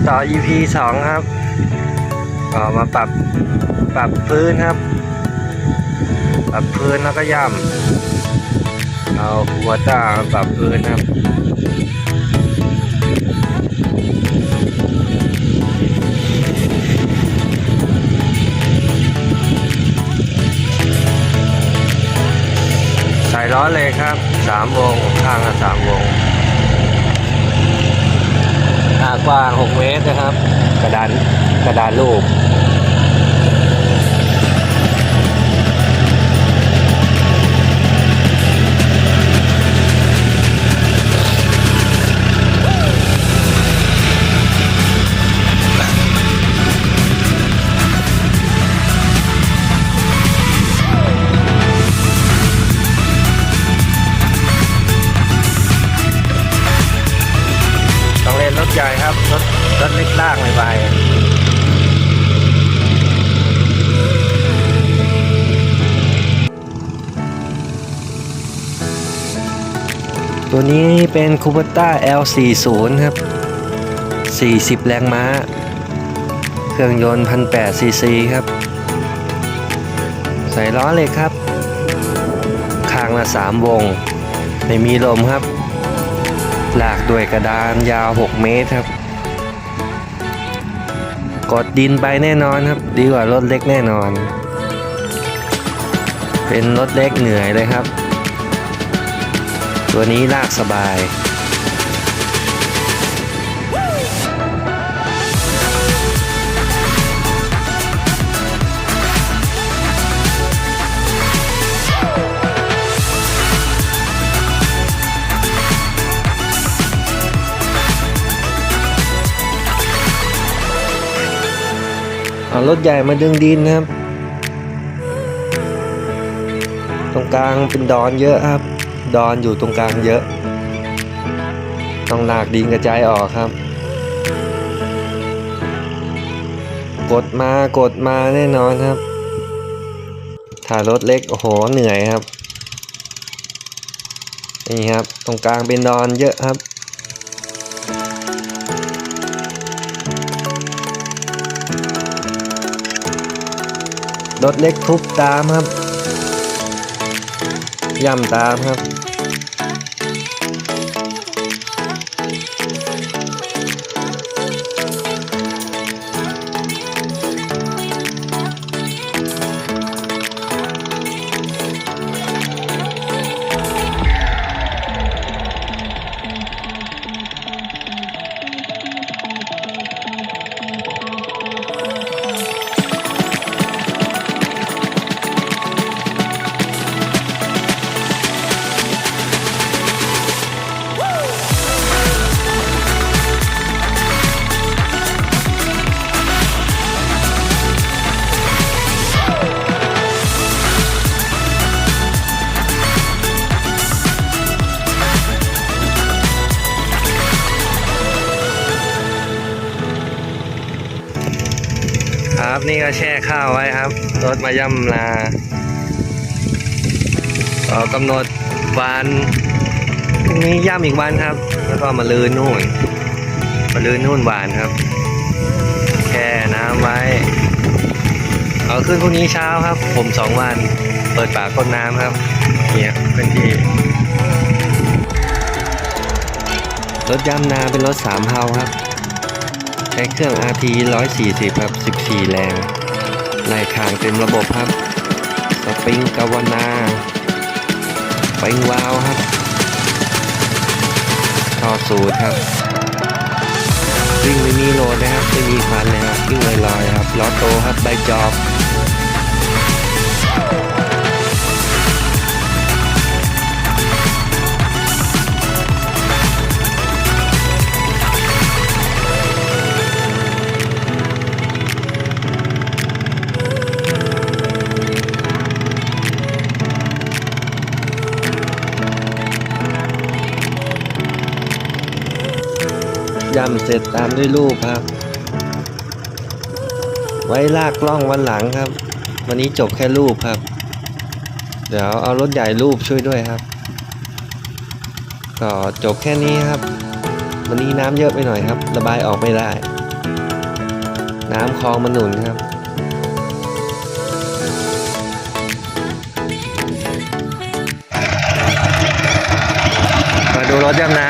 มาต่อ EP สองครับก็มาปรับปรับพื้นครับ ปรับพื้นแล้วก็ย่ำเอาหัวตาปรับพื้นครับใส่ล้อเลยครับสามวงข้างละสามวงหน้า กว้าง 6 เมตรนะครับ กระดานกระดานลูก นรถใหญ่ครับ รถรถเล็กล่างไม่ไปตัวนี้เป็นคู b ต้า L40 ครับ 40 แรงม้า เครื่องยนต์ 1,800ซีซีครับ ใส่ล้อเล็กครับ ข้างละ 3 วง ไม่มีลมครับลากด้วยกระดานยาว 6 เมตรครับ กดดินไปแน่นอนครับ ดีกว่ารถเล็กแน่นอน เป็นรถเล็กเหนื่อยเลยครับ ตัวนี้ลากสบาย เอารถใหญ่มาดึงดินนะครับ ตรงกลางเป็นดอนเยอะครับ ดอนอยู่ตรงกลางเยอะ ต้องหลากดินกระจายออกครับ กดมากดมาแน่นอนครับ ถ้ารถเล็กโอ้โหเหนื่อยครับ นี่ครับ ตรงกลางเป็นดอนเยอะครับ รถเล็กทุบตามครับย่ำตามครับ นี่ก็แช่ข้าวไว้ครับรถมาย่ำลาก็กำหนดวันนี้ย่ำอีกวันครับ แล้วก็มาลืนนู่นมาลืนนู่นหวานครับแช่น้ำไว้ เอาขึ้นพรุ่งนี้เช้าครับ ผมสองวันเปิดปากก้นน้ำครับเนี่ยเป็นที่รถย่ำนาเป็นรถสามเฮาครับ ช้เครื่อง RT 140 ครับ 14 แรงไล่คางเต็มระบบครับ สปริงกาวนาสปริงวาล์วครับท่อสูตรครับ วิ่งไม่มีโลดนะครับไม่มีควันเลยครับวิ่งลอยๆครับล้อโตครับใบจอบ ยำเสร็จตามด้วยรูปครับ ไว้ลากกล้องวันหลังครับ วันนี้จบแค่รูปครับ เดี๋ยวเอารถใหญ่รูปช่วยด้วยครับ ก็จบแค่นี้ครับ วันนี้น้ำเยอะไปหน่อยครับ ระบายออกไม่ได้ น้ำคลองมันหนุนครับมาดูรถดำน้